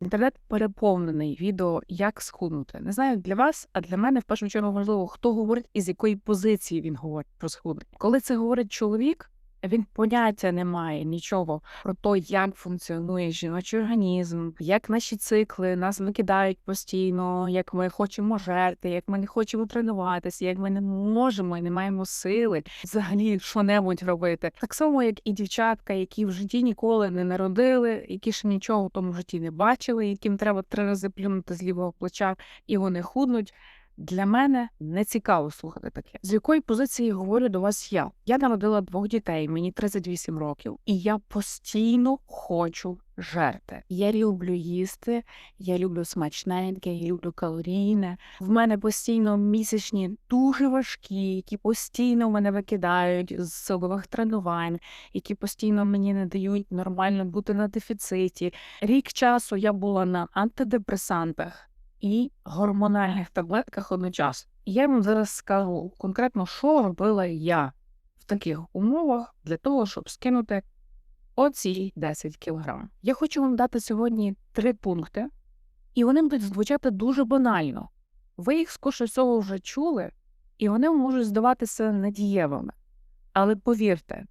Інтернет переповнений відео, як схуднути. Не знаю для вас, а для мене в першу чергу важливо, хто говорить і з якої позиції він говорить про схуднення. Коли це говорить чоловік, він поняття не має нічого про те, як функціонує жіночий організм, як наші цикли нас викидають постійно, як ми хочемо жерти, як ми не хочемо тренуватися, як ми не можемо і не маємо сили взагалі що-небудь робити. Так само, як і дівчатка, які в житті ніколи не народили, які ще нічого в тому житті не бачили, яким треба три рази плюнути з лівого плеча, і вони худнуть. Для мене не цікаво слухати таке. З якої позиції говорю до вас я? Я народила двох дітей, мені 38 років, і я постійно хочу жерти. Я люблю їсти, я люблю смачненьке, я люблю калорійне. В мене постійно місячні дуже важкі, які постійно мене викидають з силових тренувань, які постійно мені не дають нормально бути на дефіциті. Рік часу я була на антидепресантах і гормональних таблетках одночасно. І я вам зараз скажу конкретно, що робила я в таких умовах для того, щоб скинути оці 10 кілограм. Я хочу вам дати сьогодні три пункти, і вони будуть звучати дуже банально. Ви їх скоріше всього вже чули, і вони можуть здаватися недієвими. Але повірте,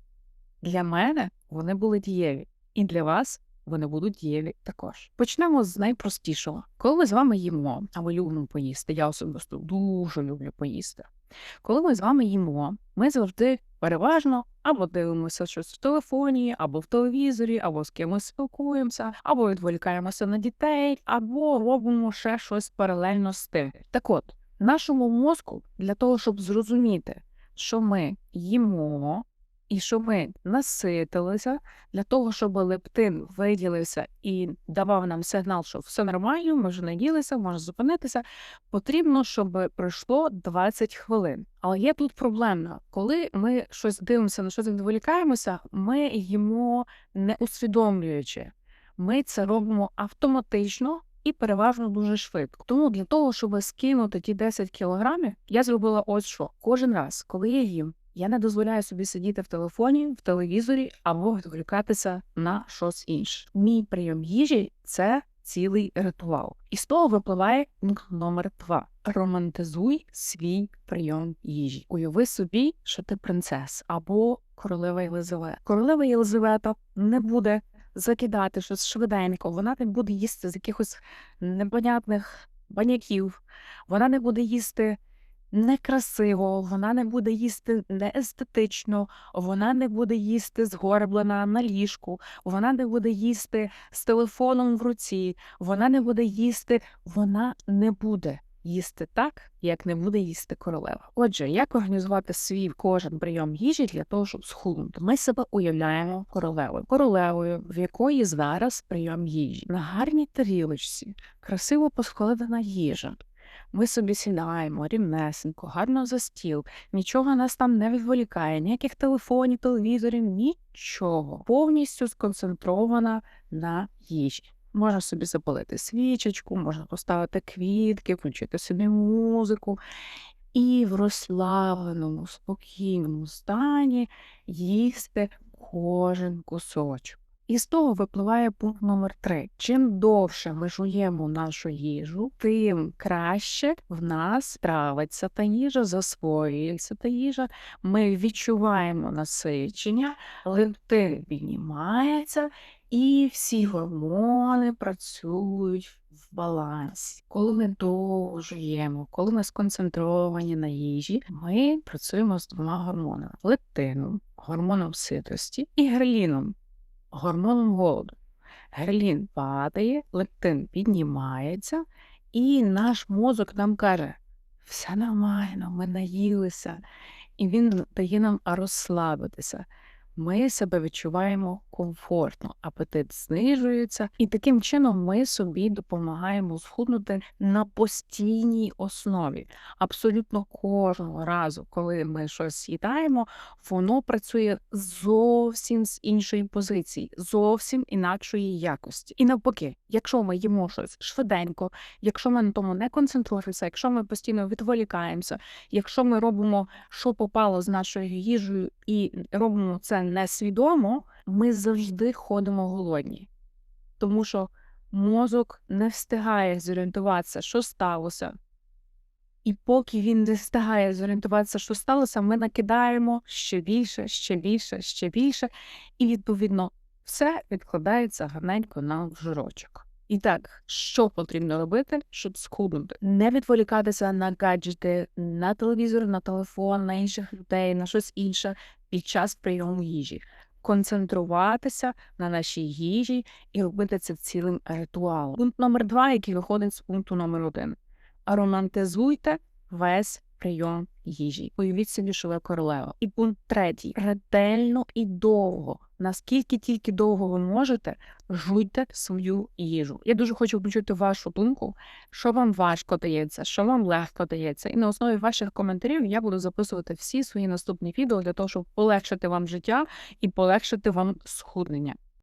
для мене вони були дієві, і для вас вони будуть дієві також. Почнемо з найпростішого. Коли ми з вами їмо, а ми любимо поїсти, я особисто дуже люблю поїсти. Коли ми з вами їмо, ми завжди переважно або дивимося щось в телефоні, або в телевізорі, або з кимось спілкуємося, або відволікаємося на дітей, або робимо ще щось паралельно з тим. Так от, нашому мозку для того, щоб зрозуміти, що ми їмо, і щоб ми наситилися для того, щоб лептин виділився і давав нам сигнал, що все нормально, ми вже наїлися, можна зупинитися. Потрібно, щоб пройшло 20 хвилин. Але є тут проблемно, коли ми щось дивимося, на щось відволікаємося, ми їмо не усвідомлюючи. Ми це робимо автоматично. І переважно дуже швидко. Тому для того, щоб скинути ті 10 кілограмів, я зробила ось що кожен раз, коли я їм, я не дозволяю собі сидіти в телефоні, в телевізорі або відволікатися на щось інше. Мій прийом їжі це цілий ритуал. І з того випливає пункт номер два. Романтизуй свій прийом їжі. Уяви собі, що ти принцес або королева Єлизавета. Королева Єлизавета не буде закидати щось швиденько, вона не буде їсти з якихось непонятних баняків, вона не буде їсти некрасиво, вона не буде їсти неестетично, вона не буде їсти згорблена на ліжку, вона не буде їсти з телефоном в руці, вона не буде їсти, вона не буде їсти так, як не буде їсти королева. Отже, як організувати свій кожен прийом їжі для того, щоб схуднути? Ми себе уявляємо королевою, королевою, в якої зараз прийом їжі на гарній тарілочці, красиво поскладена їжа. Ми собі сідаємо рівнесенько, гарно за стіл, нічого нас там не відволікає, ніяких телефонів, телевізорів, нічого. Повністю сконцентрована на їжі. Можна собі запалити свічечку, можна поставити квітки, включити собі музику. І в розслабленому, спокійному стані їсти кожен кусочок. І з того випливає пункт номер три. Чим довше ми жуємо нашу їжу, тим краще в нас травиться та їжа, засвоюється та їжа. Ми відчуваємо насичення, лептин піднімається, і всі гормони працюють в балансі. Коли ми довго жуємо, коли ми сконцентровані на їжі, ми працюємо з двома гормонами: лептином, гормоном ситості і греліном гормоном голоду. Герлін падає, лектин піднімається, і наш мозок нам каже: все нормально, ми наїлися, і він дає нам розслабитися ми себе відчуваємо комфортно, апетит знижується, і таким чином ми собі допомагаємо схуднути на постійній основі. Абсолютно кожного разу, коли ми щось їдаємо, воно працює зовсім з іншої позиції, зовсім інакшої якості. І навпаки, якщо ми їмо щось швиденько, якщо ми на тому не концентруємося, якщо ми постійно відволікаємося, якщо ми робимо, що попало з нашою їжею, і робимо це несвідомо, ми завжди ходимо голодні. Тому що мозок не встигає зорієнтуватися, що сталося. І поки він не встигає зорієнтуватися, що сталося, ми накидаємо ще більше, ще більше, ще більше, і відповідно все відкладається гарненько на жирочок. І так, що потрібно робити, щоб схуднути? Не відволікатися на гаджети, на телевізор, на телефон, на інших людей, на щось інше під час прийому їжі. Концентруватися на нашій їжі і робити це цілим ритуалом. Пункт номер два, який виходить з пункту номер один. Романтизуйте весь прийом їжі. Уявіть собі, що ви королева. І пункт третій. Ретельно і довго. Наскільки тільки довго ви можете, жуйте свою їжу. Я дуже хочу почути вашу думку, що вам важко дається, що вам легко дається. І на основі ваших коментарів я буду записувати всі свої наступні відео для того, щоб полегшити вам життя і полегшити вам схуднення.